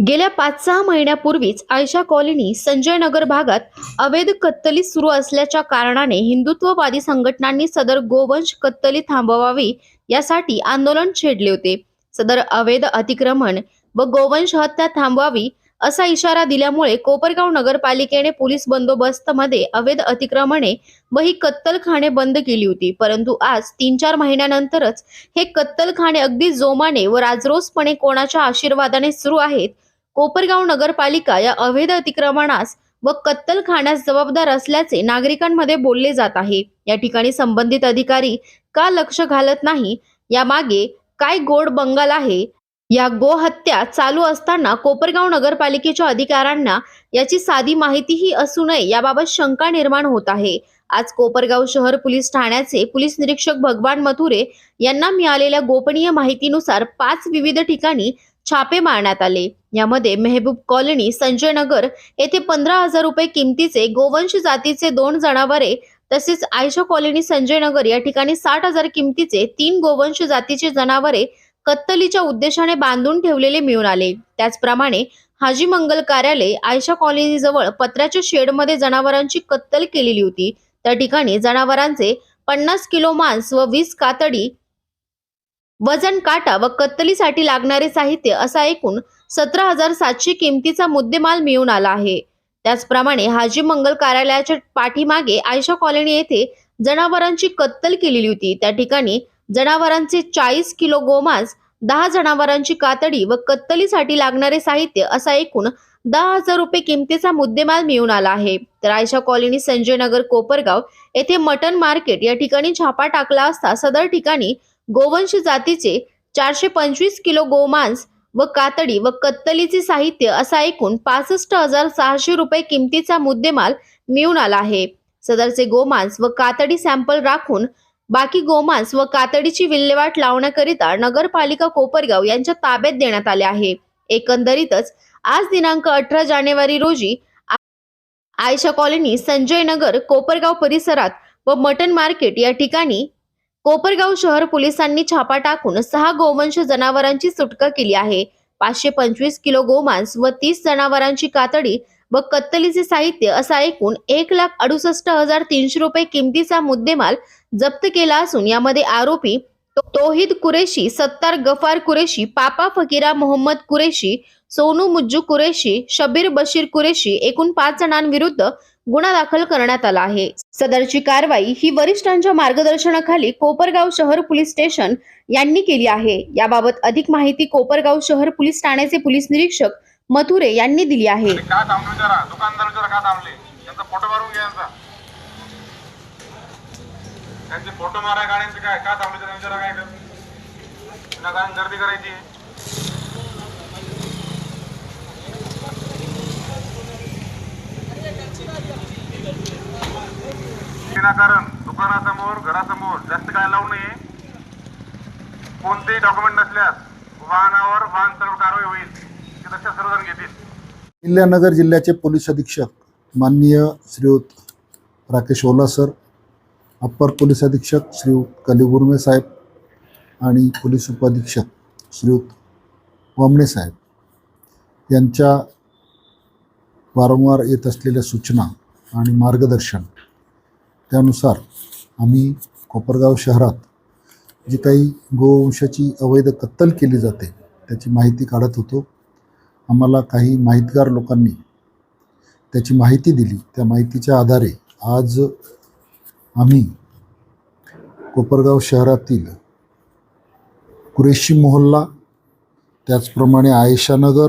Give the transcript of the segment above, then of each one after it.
गेल्या पाच सहा महिन्यापूर्वीच आयशा कॉलनी संजय नगर भागात अवैध कत्तली सुरू असल्याच्या कारणाने हिंदुत्ववादी संघटनांनी सदर गोवंश कत्तली थांबवावी यासाठी आंदोलन छेडले होते. सदर अवैध अतिक्रमण व गोवंश हत्या थांबवावी असा इशारा दिल्यामुळे कोपरगाव नगरपालिकेने पोलीस बंदोबस्तमध्ये अवैध अतिक्रमणे व ही कत्तलखाने बंद केली होती. परंतु आज तीन चार महिन्यानंतरच हे कत्तलखाने अगदी जोमाने व राजरोसपणे कोणाच्या आशीर्वादाने सुरू आहेत कोपरगाव नगरपालिका या अवैध अतिक्रमणास व कत्तलखान्यास जबाबदार असल्याचे नागरिकांमध्ये बोलले जात आहे. या ठिकाणी संबंधित अधिकारी का लक्ष घालत नाही? यामागे काय गोड बंगाल आहे? या गोहत्या चालू असताना कोपरगाव नगरपालिकेच्या अधिकाऱ्यांना याची साधी माहितीही असू नये याबाबत शंका निर्माण होत आहे. आज कोपरगाव शहर पोलीस ठाण्याचे पोलीस निरीक्षक भगवान मथुरे यांना मिळालेल्या गोपनीय माहितीनुसार पाच विविध ठिकाणी छापे मारण्यात आले. यामध्ये मेहबूब कॉलनी संजय नगर येथे पंधरा हजार रुपये किमतीचे गोवंश जातीचे दोन जनावरे तसेच आयशा कॉलनी संजय नगर या ठिकाणी साठ हजार किमतीचे तीन गोवंश जातीचे जनावरे कत्तलीच्या उद्देशाने बांधून ठेवलेले मिळून आले. त्याचप्रमाणे हाजी मंगल कार्यालय आयशा कॉलनीजवळ पत्र्याच्या शेडमध्ये जनावरांची कत्तल केलेली होती. त्या ठिकाणी जनावरांचे पन्नास किलो मांस व वीस कातडी वजन काटा व कत्तलीसाठी लागणारे साहित्य असा एकूण सतरा हजार सातशे किमतीचा मुद्देमाल मिळून आला आहे. त्याचप्रमाणे हाजी मंगल कार्यालयाच्या पाठीमागे आयशा कॉलनी येथे जनावरांची कत्तल केलेली होती. त्या ठिकाणी जनावरांचे चाळीस किलो गोमांस दहा जनावरांची कातडी व कत्तलीसाठी लागणारे साहित्य असा एकूण दहा हजार रुपये किमतीचा मुद्देमाल मिळून आला आहे. तर आयशा कॉलनी संजय नगर कोपरगाव येथे मटन मार्केट या ठिकाणी छापा टाकला असता सदर ठिकाणी गोवंश जातीचे चारशे पंचवीस किलो गोमांस व कातडी व कत्तलीचे साहित्य असा एकूण पासष्ट हजार सहाशे रुपये किमतीचा मुद्देमाल मिळून आला आहे. सदरचे गोमांस व कातडी सॅम्पल राखून बाकी गोमांस व कातडीची विल्हेवाट लावण्याकरिता नगरपालिका कोपरगाव यांच्या ताब्यात देण्यात आले आहे. एकंदरीतच आज दिनांक अठरा जानेवारी रोजी आयशा कॉलनी संजय नगर कोपरगाव परिसरात व मटन मार्केट या ठिकाणी कोपरगाव शहर पोलिसांनी छापा टाकून सहा गोवंश जनावरांची सुटका केली आहे. पाचशे पंचवीस किलो गोमांस व तीस जनावरांची कातडी व कत्तलीचे साहित्य असा एकूण एक लाख अडुसष्ट हजार तीनशे रुपये किमतीचा मुद्देमाल जप्त केला असून यामध्ये आरोपी तोहिद कुरेशी सत्तार गफार कुरेशी पापा फकीरा मोहम्मद कुरेशी सोनू मुज्जू कुरेशी शबीर बशीर कुरेशी एकूण पाच जणांविरुद्ध गुन्हा दाखल करण्यात आला आहे. सदरची कारवाई ही वरिष्ठांच्या मार्गदर्शनाखाली कोपरगाव शहर पोलीस स्टेशन यांनी केली आहे. याबाबत अधिक माहिती कोपरगाव शहर पोलीस ठाण्याचे पोलीस निरीक्षक मथुरे यांनी दिली आहे. त्यांचे फोटो मारा गाड्यांचे काय? का थांबले जरा? विचारा काय गर्दी करायची विनाकारण दुकानासमोर घरासमोर जास्त काय लावू नये कोणतेही डॉक्युमेंट नसल्यास वाहनावर वाहन चालू कारवाई होईल ते लक्षात सर्वजण घेतील. किल्ल्यानगर जिल्ह्याचे पोलीस अधीक्षक माननीय Shriyut Rakesh Ola sir upper police अधीक्षक श्रीयुत कलिगुर्मे साहेब आणि पोलीस उपअधीक्षक श्रीयुत वामणे साहेब यांच्या वारंवार येत असलेल्या सूचना आणि मार्गदर्शन त्यानुसार आम्ही कोपरगाव शहरात जी काही गोवंशाची अवैध कत्तल केली जाते त्याची माहिती काढत होतो. आम्हाला काही माहितगार लोकांनी त्याची माहिती दिली. त्या माहितीच्या आधारे आज आम्ही कोपरगाव शहरातील कुरेशी मोहल्ला त्याचप्रमाणे आयशानगर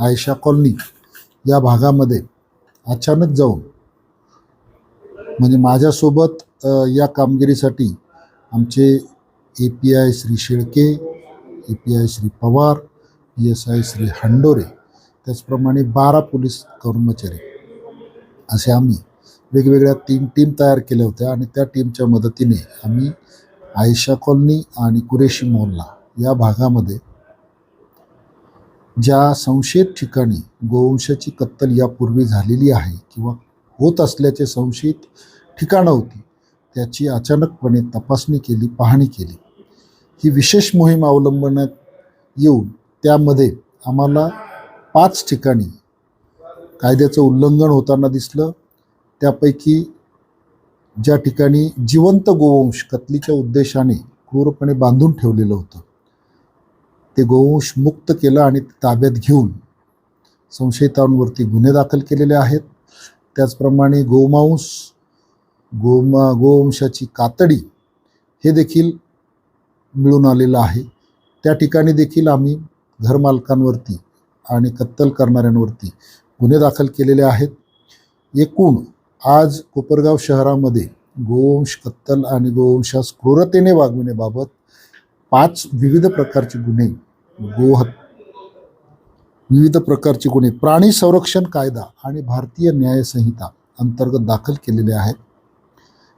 आयशा कॉलनी या भागामध्ये अचानक जाऊन म्हणजे माझ्यासोबत या कामगिरीसाठी आमचे A P I Shri Shelke A P I Shri Pawar P S I Shri Handore त्याचप्रमाणे बारा पोलीस कर्मचारी असे आम्ही वेगवेगळ्या तीन टीम तयार केल्या होत्या आणि त्या टीमच्या मदतीने आम्ही आयशा कॉलनी आणि कुरेशी मोहल्ला या भागामध्ये ज्या संशयित ठिकाणी गोवंशाची कत्तल यापूर्वी झालेली आहे किंवा होत असल्याचे संशयित ठिकाणं होती. त्याची अचानकपणे तपासणी केली पाहणी केली. ही विशेष मोहीम अवलंबण्यात येऊन त्यामध्ये आम्हाला पाच ठिकाणी कायद्याचं उल्लंघन होताना दिसलं. त्यापैकी ज्या ठिकाणी जिवंत गोवंश कत्लीच्या उद्देशाने क्रूरपणे बांधून ठेवलेलं होतं ते गोवंश मुक्त केलं आणि ताब्यात घेऊन संशयितांवरती गुन्हे दाखल केलेले आहेत. त्याचप्रमाणे गोमांस गोमा गोवंशाची कातडी हे देखील मिळून आलेलं आहे. त्या ठिकाणी देखील आम्ही घरमालकांवरती आणि कत्तल करणाऱ्यांवरती गुन्हे दाखल केलेले आहेत. एकूण आज कोपरगाव शहरामध्ये गोवंश कत्तल आणि गोवंशास क्रूरतेने वागविण्याबाबत पाच विविध प्रकारचे गुन्हे गोहत विविध प्रकारची गुन्हे प्राणी संरक्षण कायदा आणि भारतीय न्यायसंहिता अंतर्गत दाखल केलेले आहेत.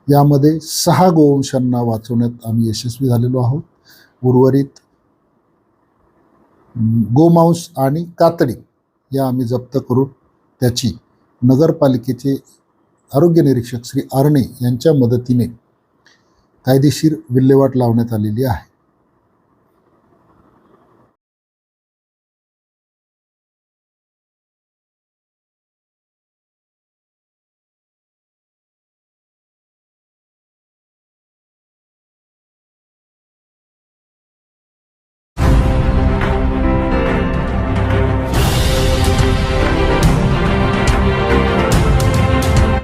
यामध्ये सहा गोवंशांना वाचवण्यात आम्ही यशस्वी झालेलो आहोत. उर्वरित गोमांस आणि कातडी या आम्ही जप्त करून त्याची नगरपालिकेचे आरोग्य निरीक्षक श्री आरणे यांच्या मदतीने कायदेशीर विल्हेवाट लावण्यात आलेली आहे.